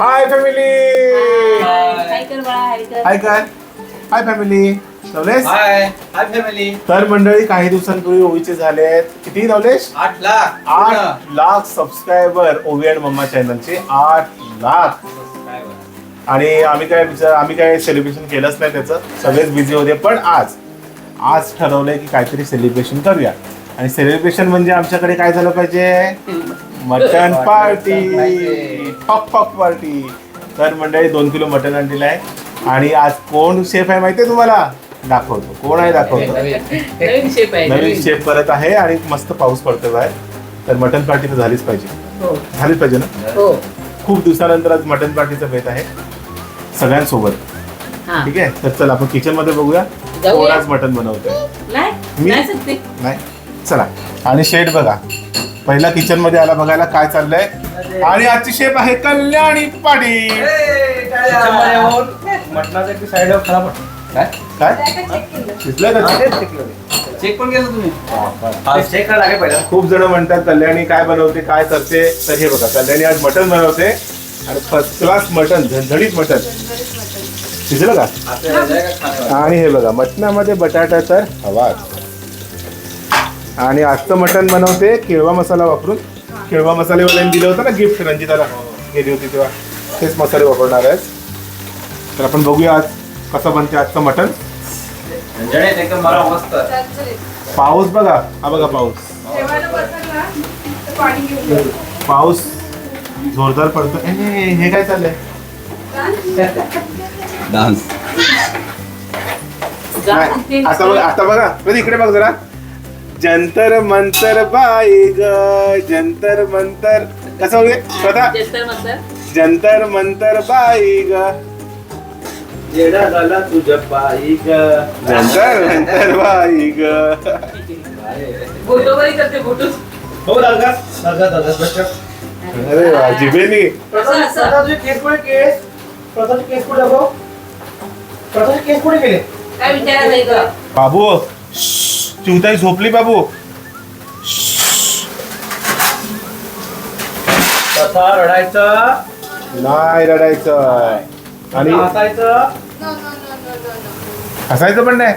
Hi family हाय कर बाळा हाय कर हाय काय हाय फॅमिली नवलेश हाय हाय फॅमिली तर मंडळी काही दिवसांपूर्वी ओवीचे झालेत किती नवलेश? आठ लाख. आठ lakh subscriber Ovi and mamma चॅनलचे आठ लाख. आणि आम्ही काय विचार आम्ही काय सेलिब्रेशन केलंच नाही त्याचं. सगळेच बिझी होते. पण आज आज ठरवलंय की काहीतरी सेलिब्रेशन करूया. आणि सेलिब्रेशन म्हणजे आमच्याकडे काय झालं पाहिजे? मटन पार्टी पक पक पार्टी. तर मंडळी दोन किलो मटन आणलेलं आहे. आणि आज कोण शेफ आहे माहितीये तुम्हाला? दाखवतो. कोण आहे दाखवतो? नवीन शेप आहे. नवीन शेफ करत आहे आणि मस्त पाऊस पडतोय बाहेर. तर मटन पार्टी तर झालीच पाहिजे. हो. झालीच पाहिजे ना? हो. खूप दिवसानंतर आज मटन पार्टीचं बेत आहे. सगळ्यांसोबत. हा. ठीक आहे? तर चल आपण किचनमध्ये बघूया. कोण आज मटन बनवतोय? नाही नाही. चला. आणि शेड बघा. पहिला किचनमध्ये आला बघायला काय चाललंय? आणि आजची शेफ आहे कल्याणी साईड खराब काय? काय शिजलंय का? चेक पण केलं तुम्ही चेक करायला लागेल पहिला खूप जण म्हणतात कल्याणी काय बनवते काय करते? तर हे बघा कल्याणी आज मटन बनवते. आणि फर्स्ट क्लास मटन झणझणीत मटन शिजलं का? आणि हे बघा मटणामध्ये बटाटा तर हवाच आणि आजचं मटण बनवते केळवा मसाला वापरून. केळवा मसालेवाल्यांनी दिलं होतं ना गिफ्ट रंजिताला. गेली होती तेव्हा. तेच मसाले वापरणार आहेत तर आपण बघूया आज कसं बनते आजचं मटण. पाऊस बघा. हा बघा पाऊस. पाऊस जोरदार पडतो. हे काय चाललंय? डान्स. नाही, आता बघा आता बघा. बरं इकडे बघ जरा. जंतर मंतर बाई ग जंतर मंतर. कसं होईल? स्वतः जंतर मंतर. जंतर मंतर बाई ग. येडा झाला तुझ्या पायी ग. जंतर मंतर बाई ग. करते फोटो हो दादा दादा दादा बच्चा अरे वा असं. तुझे केस कुठे केस प्रथम केस कुठे प्रथम केस कुठे गेले काय विचारायचं बाबू चिवताई झोपली बाबू? कसा रडायचं? नाही रडायचं. आणि हसायचं? हसायचं पण नाही.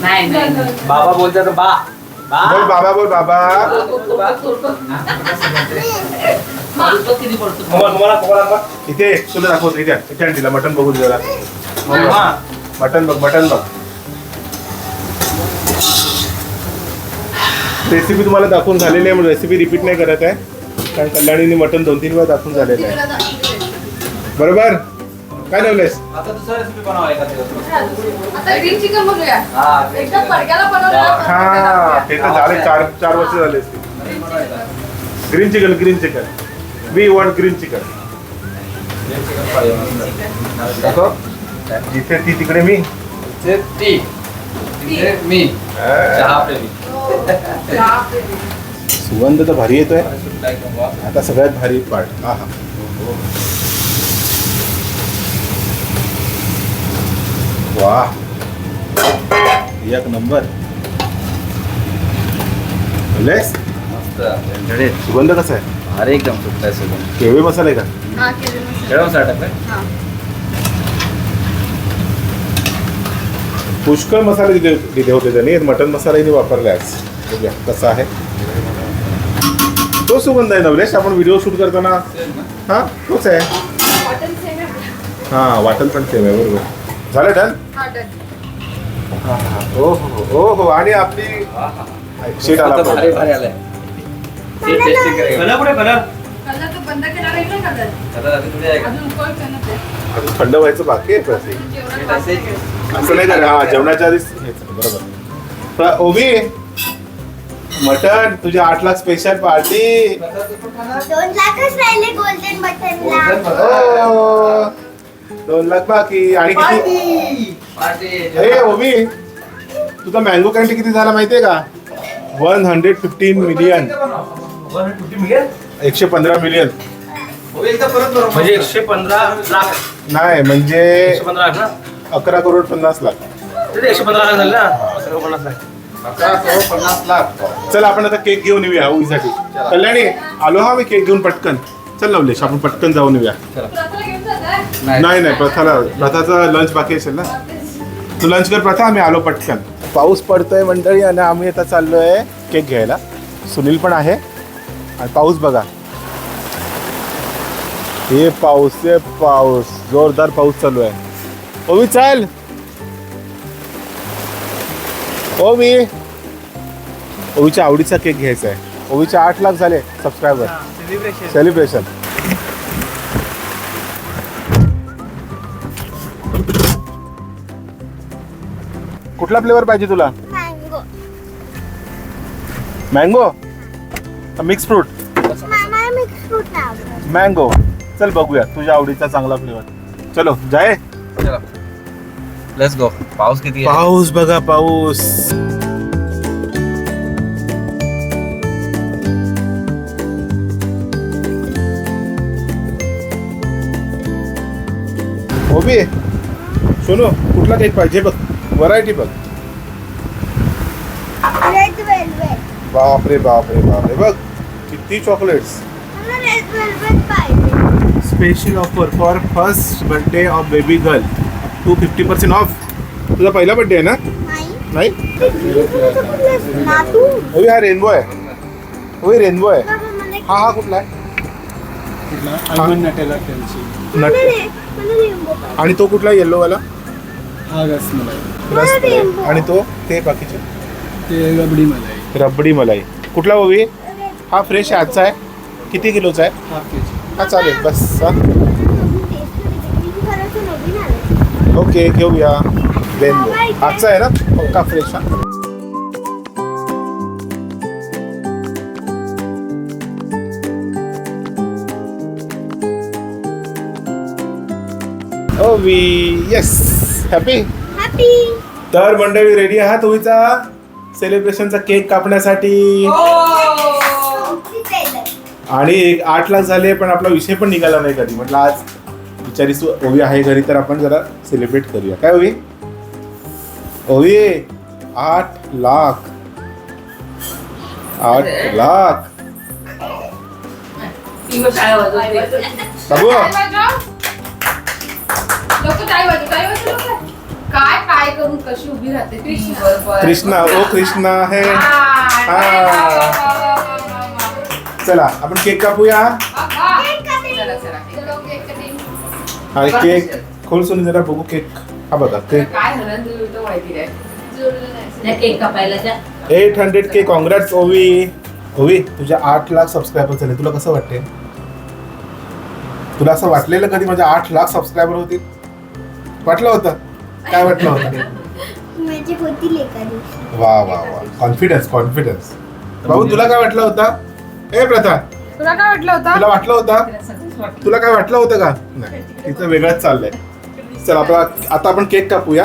नाही नाही नाही. बाबा बोलतात बा बोल बा बाबा बोल बाबा. माणूस किती पडतो तुम्हाला तुम्हाला तुम्हाला. बा. इथे तुला दाखवतो इथे. इथे आण तिला मटन बघून जरा. हा. मटन बघ मटन बघ. रेसिपी तुम्हाला दाखवून झालेली आहे रेसिपी रिपीट नाही करत आहे. कारण कल्याणीने मटन दोन तीन वेळा दाखवून झालेलं आहे. बरोबर? काय नवलेस आता दुसरा रेसिपी बनवा एका दिवस. आता ग्रीन चिकन बनवूया हा एकदम हा. ते तर झाले चार चार वर्ष झाले green chicken green chicken we want green chicken दाखव. जिथे ती तिकडे मी. ती. तिथे मी. चहा प्रेमी. सुगंध तर भारी येतोय सुटला एकदम वा. आता सगळ्यात भारी पार्ट हा वा एक नंबर। लेस मस्त झणझणीत सुगंध कसा आहे अरे एकदम सुटलाय सगळं केळवे मसाला आहे का? हा केले मस्त. खेळून टाकलाय पुष्कळ मसाले दिले दिले होते त्यांनी. मटन मसालाही वापरले आज. बघूया कसा आहे. तो सुगंध आहे नवलेश. आपण व्हिडिओ शूट करताना हा तोच आहे. हा वाटण पण सेम आहे बरोबर. झालं डन? हा, done. हो हो. हो हो आणि आपली शीट आला थंड व्हायचं बाकी आहे. हे. असं नाही का हा जेवणाच्या आधीच. घ्यायचं, बरोबर. तर ओबी मटन तुझ्या आठ लाख स्पेशल पार्टी दोन लाखच राहिले गोल्डन बटनला. दोन लाख बाकी. आणि किती? पार्टी हे ओबी तुझा मँगो कॅन्टी किती झाला माहितीये का? वन हंड्रेड फिफ्टीन मिलियन एकशे पंधरा मिलियन. म्हणजे एकशे पंधरा लाख. नाही म्हणजे अकरा करोड पन्नास लाख. ते एकशे पंधरा लाख झाले ना अकरा पन्नास लाख अकरा करोड पन्नास लाख चल आपण आता केक घेऊन येऊया ओवीसाठी कल्याणी आलो हा मी केक घेऊन पटकन. चल लवलेश आपण पटकन जाऊन येऊया. नाही नाही प्रथाला प्रथाचा लंच बाकी असेल ना? तू लंच कर प्रथा आम्ही आलो पटकन. पाऊस पडतोय मंडळी आणि आम्ही आता चाललोय केक घ्यायला. सुनील पण आहे. आणि पाऊस बघा. हे पाऊस हे पाऊस. जोरदार पाऊस चालू आहे. ओवी चल. ओवी. ओवीच्या आवडीचा केक घ्यायचा आहे. ओवीचे आठ लाख झाले सबस्क्रायबर सेलिब्रेशन कुठला फ्लेवर पाहिजे तुला? Mango mango mix fruit mango चल बघूया. तुझ्या आवडीचा चांगला फ्लेवर चलो जाय. लेट्स गो पाऊस किती आहे पाऊस बघा पाऊस ओबी सोनू कुठला केक पाहिजे बघ. व्हरायटी बघ. रेड वेलवेट बापरे बापरे बापरे. बघ किती चॉकलेट्स रेड वेलवेट पाहिजे. Special offer for first birthday of baby girl to fifty percent off तुझा पहिला बर्थडे आहे ना? नाही. ओवी हा रेनबो आहे. ओवी रेनबो आहे. हा हा कुठला आहे? आणि तो कुठला येल्लो वाला? हा. आणि तो ते बाकीचे? ते रबडी मलाई. रबडी मलाई. कुठला ओवी हा फ्रेश आजचा आहे. किती किलोचा आहे? हा चालेल बस हा. करायचं नवीन आलं ओके घेऊया. रेनबो आजचा आहे ना? पक्का फ्रेश हा? ओवी येस हॅपी हॅपी तर मंडळी रेडी आहात ओवीचा सेलिब्रेशनचा केक कापण्यासाठी. आणि एक आठ लाख झाले पण आपला विषय पण निघाला नाही कधी. म्हटलं आज बिचारी सु ओवी आहे घरी तर आपण जरा सेलिब्रेट करूया. काय ओवी? ओवी आठ लाख. आठ लाख. काय करून कशी उभी राहते? कृष्ण. कृष्णा ओ कृष्णा है. हा. चला आपण केक कापूया. आणि केक. खोल सोनी जरा बघू केक. हा बघा केक. काय तो माहिती नाही जोडलं नाही त्या केक कापायला त्या eight hundred K congrats Ovi. Ovi तुझ्या आठ लाख सबस्क्रायबर झाले. तुला कसं वाटते? तुला असं वाटलेलं कधी माझ्या आठ लाख सबस्क्रायबर होतील? वाटलं होतं? काय वाटलं होतं? माझी होती एका दिवशी. वा वा वा. कॉन्फिडन्स कॉन्फिडन्स भाऊ तुला काय वाटलं होतं? ए प्रथा. तुला काय वाटलं होतं? तुला वाटलं होतं? तिला काय वाटलं होतं का? नाही. तिचं वेगळंच चाललंय. चल आपला आता आपण cake कापूया.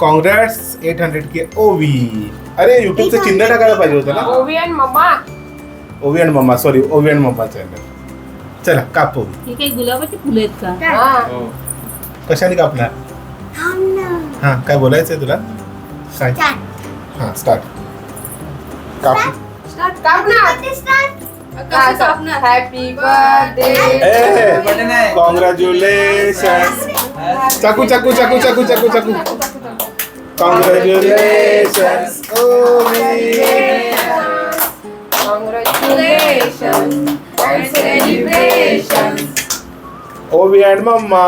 Congrats eight hundred K Ovi. अरे युट्यूबचं चिन्ह टाकायला पाहिजे होतं ना? ओवी आणि mamma. Ovi and mamma sorry Ovi and mamma channel चला कापू ही काही गुलाबाची फुलं आहेत का? हा. कशाने कापणार? हा काय बोलायचंय तुला? Start. हा स्टार्ट कापू. काप ना. हॅपी बर्थडे कॉंग्रॅच्युलेशन चाकू चाकू चाकू चाकू चाकू चाकू congratulation celebration. Ovi and mamma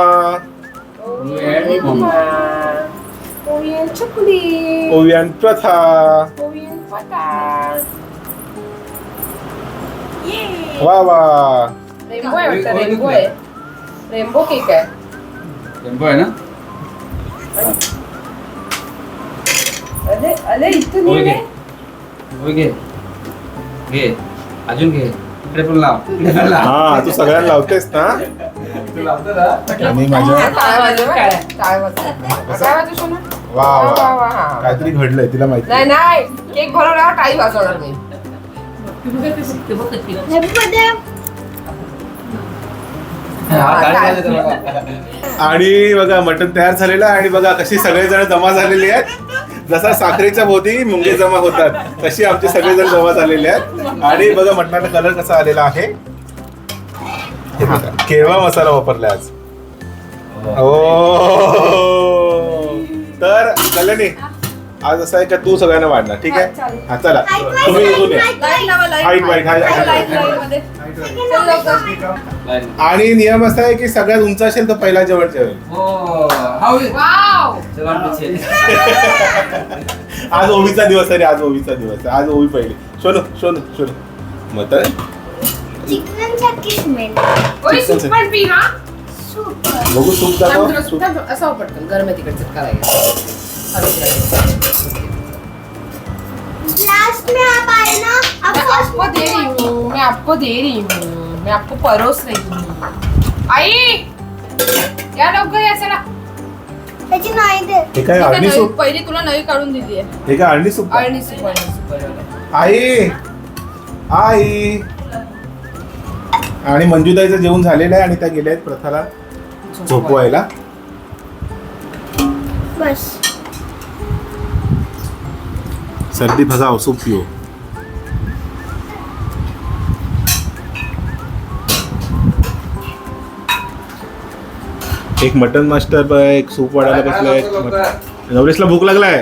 Ovi and chakuli. Ovi and Pratha Ovi and patas. वा वा. रेनबो आहे वाटतं रेनबो आहे. रेनबो केक आहे. टेम्पो आहे ना? अरे अरे इथून होय घे. होय घे. घे. अजून घे. इकडे पण लाव. इकडे पण लाव. हा तू सगळ्यांना लावतेस ना? तू लावतो ना? आणि माझ्या काय वाजव काय वाजव काय वाजव सोना? वा वा, वा, वा वा. काहीतरी घडलंय तिला माहिती नाही नाही. केक भरवल्यावर टाळी वाजवणार मी. आणि बघा मटण तयार झालेलं आहे. आणि बघा कशी सगळेजण जमा झालेले आहेत. जसा साखरेच्या भोवती मुंगे जमा होतात तशी आमचे सगळेजण जमा झालेले आहेत. आणि बघा मटणाचा कलर कसा आलेला आहे. हे केळवा मसाला वापरलाय आज. ओ तर कल्याणी आज असं आहे का तू सगळ्यांना वाढणार ठीक हा, आहे. हा चला. तुम्ही इथून या. लवकर. लाईन. आणि नियम असा आहे की सगळ्यात उंच असेल तर पहिला जेवण जेवेल हो. हाऊ इज वाव जवान पीछे आज ओवीचा दिवस आहे रे, आज ओवीचा दिवस आहे. आज ओवी पहिली. शोनू शोनू शोनू. मग तर? हा बघू सूप थांब, असं पटकन गरम आहे तिकडचं करायचं लास्ट में आप आए ना आप मैं फर्स्ट आपको दे रही हूँ मैं आपको दे रही हूँ मैं आपको परोस रही हूँ। आई! या लवकर या चला त्याची नाही दे हे काय अळणी सूप? पहिली तुला नवी काढून दिली आहे हे। काय अळणी सूप? अळणी. आई! आई! आणि मंजुताईचं जेवण झालेलं आहे आणि त्या गेल्या आहेत प्रथाला झोपवायला. बस. सर्दी भगाव सूप पिओ एक मटन मास्टर एक सूप वाढायला बसलाय नवलेशला भूक लागलाय?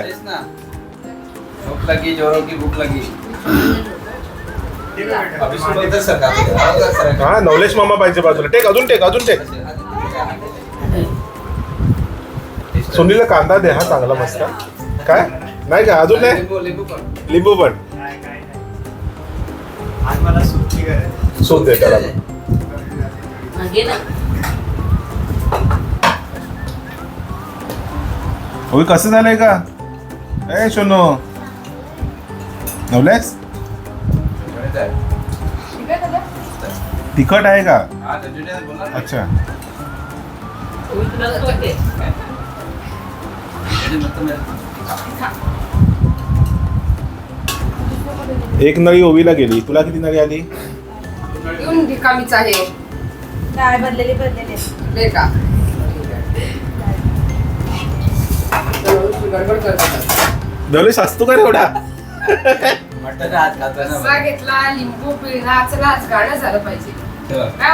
भूक लगी जोरों की भूक लगी. हा नवलेश मामा पाहिजे बाजूला. टेक अजून टेक अजून टेक. सुनीला कांदा दे हा चांगला मस्त. काय? नाही का? अजून नाही? लिंबू लिंबू पण. लिंबू पण. आज मला सुट्टी करायची सूप दे त्याला हा, घे ना. होय कसं झालंय का? ए शोनो आहे. दादा तिखट आहे का? हा रंजुने बोला ना. अच्छा. तुला कसं वाटते एक नळी ओवीला गेली. तुला किती नळी आली? येऊन रिकामीच आहे. काय बदलेले बदलेले दे का? गडबड करतात असतो का रे एवढा? मटन आज खाता ना रस्सा घेतला लिंबू पिळला चला आज गाणं झालं पाहिजे. काय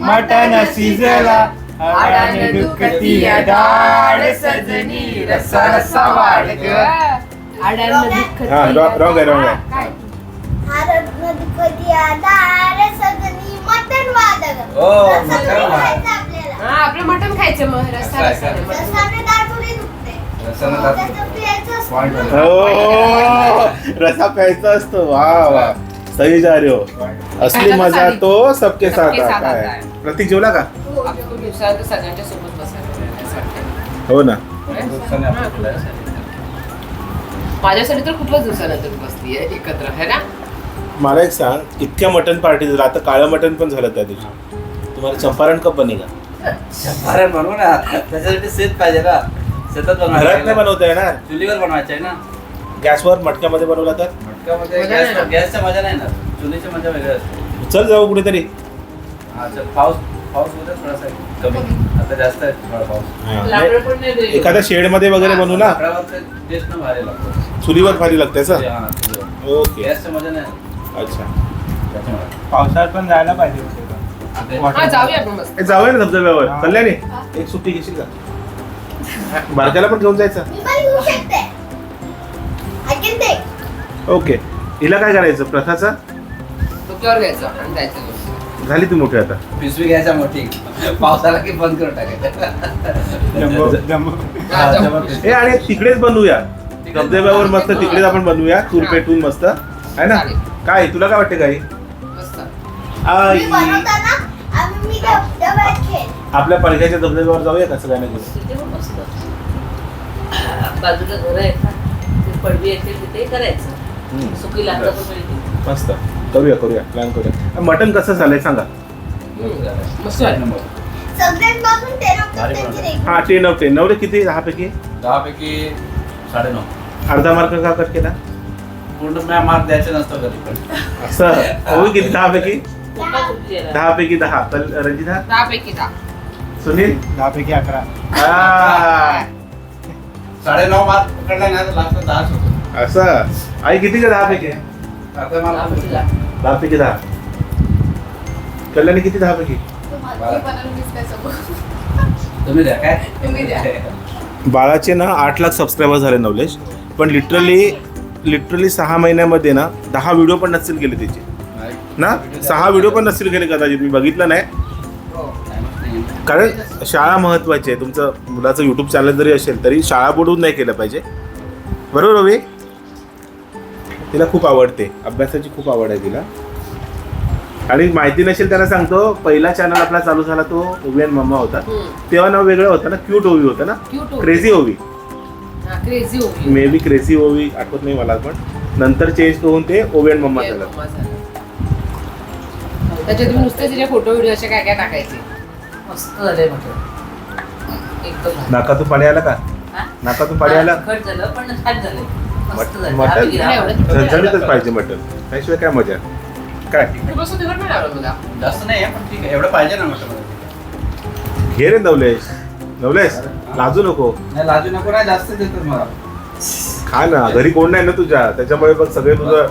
मटण शिजला आडाने दुखती डाळ सजनी रस्सा रस्सा वाढ ग आडाने दुखती हा, रॉ- आहे, आहे. काय? भारत कधी सगळी मटण मटण आपल्याला. हा आपलं मटण खायचं मग रस्सा रस्सा, रस्सा नाही, मटण. रस्साने दात थोडी दुखते. रस्साने दात- त्याचं प्यायचं असतं. Point वाला. हो रसा प्यायचा असतो. वा वा. सही जा रे हो. असली मजा. तो सबके साथ आता है. प्रतीक जेवला का? खूप दिवसानंतर सगळ्यांच्या सोबत बसायला असं वाटतंय. हो ना. माझ्यासाठी तर खूपच दिवसानंतर बसली आहे एकत्र है ना? मला एक सांग इतक्या मटन पार्टी झालं आता काळं मटन पण झालं त्या दिवशी. तुम्हाला चंपारण कप बनेगा अरे बनवू ना. त्याच्यासाठी शेत पाहिजे ना. शेतात घरात नाही बनवायचं बनवता येणार? चुलीवर बनवायचं आहे ना. गॅसवर मटक्यामध्ये बनवला तर? मटकामध्ये मजा नाही गॅस ना. गॅसच्या मजा नाही ना चुलीची मजा वेगळी असते. चल जाऊ कुठेतरी. हा चल पाऊस पाऊस होता थोडासा कमी. आता जास्त आहे थोडा पाऊस. लाकडं पण नाही दे. एखाद्या शेडमध्ये वगैरे बनवू ना? लाकडावर टेस्ट न भारी लागतो. चुलीवर भारी लागते असं हा. ओके. गॅसच्या मजा नाही. अच्छा. त्याच्यामुळे. पावसाळ्यात पण जायला पाहिजे होते. आता हा जाऊया आपण मस्त. ए, जाऊया ना धबधब्यावर हा. कल्याणी एक सुट्टी घेशील का? बारक्याला पण घेऊन जायचं. मी पण घेऊ शकते. I can take okay. हिला काय करायचं? प्रथाचा? डोक्यावर घ्यायचं आणि जायचं. झाली ती मोठी आता. पिशवी घ्यायचा मोठी. पावसाला की बंद करून टाकायचं? जम्बो जम्बो हा, आणि तिकडेच बनवूया. धबधब्यावर मस्त तिकडेच आपण बनवूया. चूल पेटून मस्त. आहे ना. काय तुला काय वाटते काही? आपल्या पडक्याच्या धबधब्यावर जाऊया का सगळ्यांना घेऊन तिथे पण मस्त. बाजूला घर ना ते पडवी येते तिथे करायचं. सुकी मस्त. करूया करूया प्लॅन करूया. मटन कसं झालंय सांगा. मस्त नंबर. सगळ्यांपासून टेन ऑफ भारी त्यांची बनवलं. रेटिंग हा टेन ऑफ टेन नवरे किती? दहा पैकी दहा पैकी साडेनऊ. अर्धा मार्क का कट केला? पूर्ण मॅ- मार्क द्यायचे नसतो कधी पण. असं? हो किती? दहा पैकी कुठला कुठली आहे? दहा. पैकी दहा. तर रंजिता? दहा पैकी दहा. सुनील? दहा पैकी अकरा. आ, साडेनऊ मार्क पकडला नाही तर लास्ट दहाच होतो. असं? आई किती का दहा पैकी आता मला दहा. दहा पैकी दहा. कल्याणी किती दहा पैकी. तुम्ही द्या काय? तुम्ही द्या. बाळाचे ना आठ लाख सबस्क्रायबर झाले नवलेश. पण लिटरली लिटरली सहा महिन्यामध्ये ना दहा व्हिडिओ पण नसतील केले त्याचे. ना? सहा व्हिडिओ पण नसतील केले कदाचित. मी बघितलं नाही. कारण शाळा महत्वाची आहे. तुमचं मुलाचं यूट्यूब चॅनल जरी असेल तरी शाळा बुडवून नाही केलं पाहिजे. बरोबर रवी तिला खूप आवडते अभ्यासाची खूप आवड आहे तिला आणि माहिती नसेल त्यांना सांगतो पहिला चॅनल आपला चालू झाला तो ओवी अँड मम्मा होता. तेव्हा नाव वेगळं होतं ना क्यूट ओवी होतं ना. क्रेझी ओवी हा. मे बी क्रेझी ओवी आठवत नाही मला पण नंतर चेंज होऊन ते ओवी अँड मम्मा झालं झालं. तुम्ही नुसते तिचे फोटो व्हिडिओ असे काय काय टाकायचे मस्त भारी. नाकातून पाणी आलं का? नाकातून पाणी आलं झालं पण झालं एवढं झणझणीतच पाहिजे मटन. त्याशिवाय काय मजा? काय? जास्त नाही आहे, पण ठीक आहे. एवढं पाहिजे ना म्हटलं घे रे नवलेश. नवलेश लाजू नको. नाही लाजू नको ना जास्त देतात मला. खा ना घरी कोण नाही ना तुझ्या. त्याच्यामुळे बघ सगळे तुझं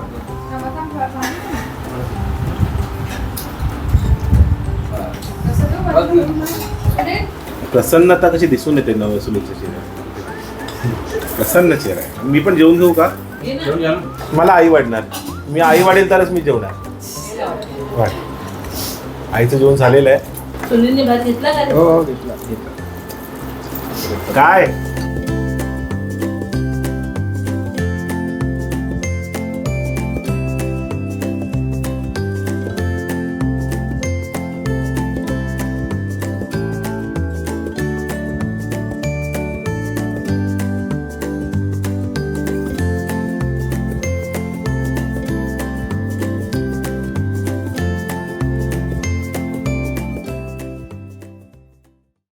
प्रसन्नता कशी दिसून येते नव सुनीलच्या चेहऱ्यावर? प्रसन्न चेहरा आहे. मी पण जेवून घेऊ का. मला आई वाढणार मी आई वाढेल तरच मी जेवणार. वाढ. आईचं जेवण झालेलं आहे. सुनीलने भात घेतला का? रे? हो हो घेतला घेतला. काय?